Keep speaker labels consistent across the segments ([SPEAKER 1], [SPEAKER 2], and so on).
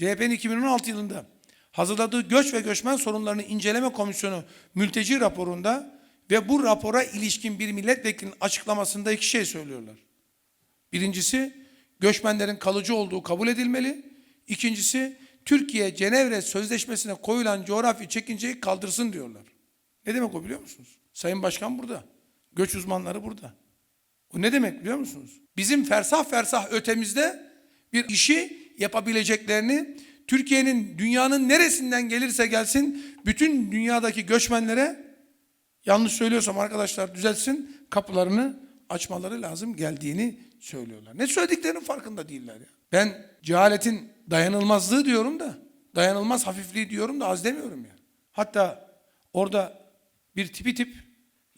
[SPEAKER 1] CHP'nin 2016 yılında hazırladığı göç ve göçmen sorunlarını inceleme komisyonu mülteci raporunda ve bu rapora ilişkin bir milletvekilinin açıklamasında iki şey söylüyorlar. Birincisi göçmenlerin kalıcı olduğu kabul edilmeli. İkincisi Türkiye Cenevre Sözleşmesi'ne koyulan coğrafi çekinceyi kaldırsın diyorlar. Ne demek o biliyor musunuz? Sayın Başkan burada. Göç uzmanları burada. O ne demek biliyor musunuz? Bizim fersah fersah ötemizde bir işi yapabileceklerini Türkiye'nin dünyanın neresinden gelirse gelsin bütün dünyadaki göçmenlere yanlış söylüyorsam arkadaşlar düzeltsin kapılarını açmaları lazım geldiğini söylüyorlar. Ne söylediklerinin farkında değiller ya. Ben cehaletin dayanılmazlığı diyorum da dayanılmaz hafifliği diyorum da az demiyorum ya. Hatta orada bir tipi tip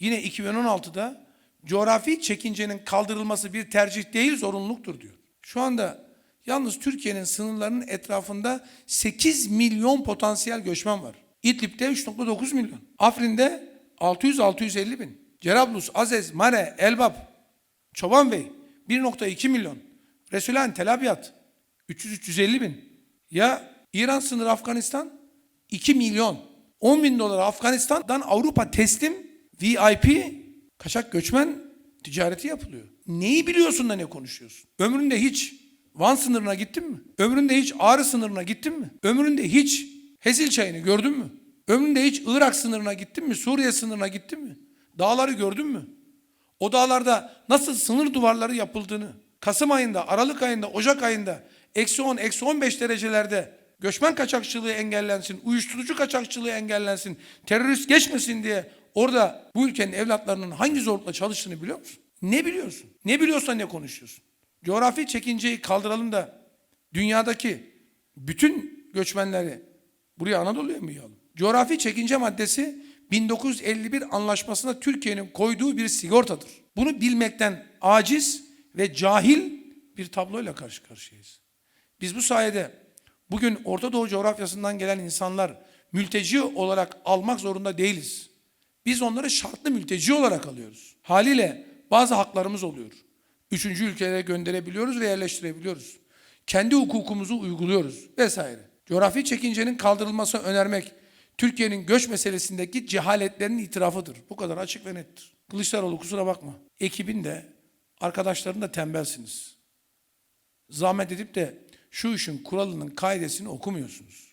[SPEAKER 1] yine 2016'da coğrafi çekincenin kaldırılması bir tercih değil zorunluluktur diyor. Şu anda yalnız Türkiye'nin sınırlarının etrafında 8 milyon potansiyel göçmen var. İdlib'de 3.9 milyon. Afrin'de 600-650 bin. Cerablus, Azez, Mare, Elbap, Çobanbey 1.2 milyon. Resulayn, Tel Abyad 300-350 bin. Ya İran sınırı Afganistan 2 milyon. 10 bin dolar Afganistan'dan Avrupa teslim VIP kaçak göçmen ticareti yapılıyor. Neyi biliyorsun da ne konuşuyorsun? Ömründe hiç Van sınırına gittin mi? Ömründe hiç Ağrı sınırına gittin mi? Ömründe hiç Hezil çayını gördün mü? Ömründe hiç Irak sınırına gittin mi? Suriye sınırına gittin mi? Dağları gördün mü? O dağlarda nasıl sınır duvarları yapıldığını, Kasım ayında, Aralık ayında, Ocak ayında, eksi 10, eksi 15 derecelerde göçmen kaçakçılığı engellensin, uyuşturucu kaçakçılığı engellensin, terörist geçmesin diye orada bu ülkenin evlatlarının hangi zorlukla çalıştığını biliyor musun? Ne biliyorsun? Ne biliyorsan ne konuşuyorsun? Coğrafi çekinceyi kaldıralım da dünyadaki bütün göçmenleri buraya Anadolu'ya mı yığalım? Coğrafi çekince maddesi 1951 anlaşmasında Türkiye'nin koyduğu bir sigortadır. Bunu bilmekten aciz ve cahil bir tabloyla karşı karşıyayız. Biz bu sayede bugün Orta Doğu coğrafyasından gelen insanlar mülteci olarak almak zorunda değiliz. Biz onları şartlı mülteci olarak alıyoruz. Haliyle bazı haklarımız oluyor. Üçüncü ülkelere gönderebiliyoruz ve yerleştirebiliyoruz. Kendi hukukumuzu uyguluyoruz vesaire. Coğrafi çekincenin kaldırılması önermek Türkiye'nin göç meselesindeki cehaletlerin itirafıdır. Bu kadar açık ve nettir. Kılıçdaroğlu kusura bakma. Ekibin de arkadaşların da tembelsiniz. Zahmet edip de şu işin kuralının kaidesini okumuyorsunuz.